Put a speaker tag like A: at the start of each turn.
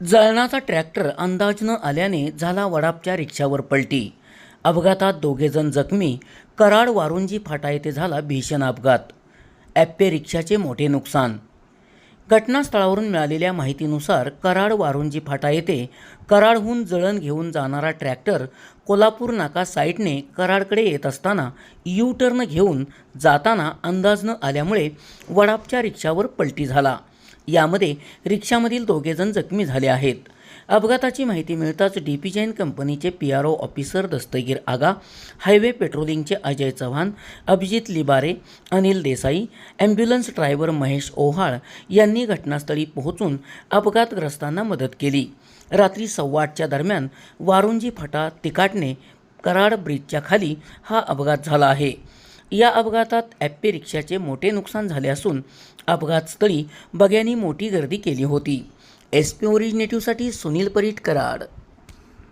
A: जळणाचा tractor अंदाज न आल्याने झाला वडापच्या रिक्षावर पलटी. अपघातात दोघेजण जखमी. कराड वारुंजी फाटा येथे झाला भीषण अपघात. ॲप्पे रिक्षाचे मोठे नुकसान. घटनास्थळावरून मिळालेल्या माहितीनुसार कराड वारुंजी फाटा येथे कराडहून जळण घेऊन जाणारा ट्रॅक्टर कोल्हापूर नाका साईडने कराडकडे येत असताना यू टर्न घेऊन जाताना अंदाज न आल्यामुळे वडापच्या रिक्षावर पलटी झाला. यामध्ये रिक्षामधील दोघेजण जखमी झाले आहेत. अपघाताची माहिती मिळताच डी पी जैन कंपनीचे P R O officer Dastagir Aga highway पेट्रोलिंगचे Ajay Chavan Abhijit Libare Anil Desai ambulance driver Mahesh Ohal यांनी घटनास्थळी पोहोचून अपघातग्रस्तांना मदत केली. रात्री सव्वा आठच्या दरम्यान वारुंजी फटा तिकाटणे कराड ब्रिजच्या खाली हा अपघात झाला आहे. या अपघातात ॲप्पे रिक्षाचे मोठे नुकसान झाले असून अपघातस्थळी बग्यांनी मोठी गर्दी केली होती. एस पी ओरिजिनेटिव्हसाठी सुनील परीट कराड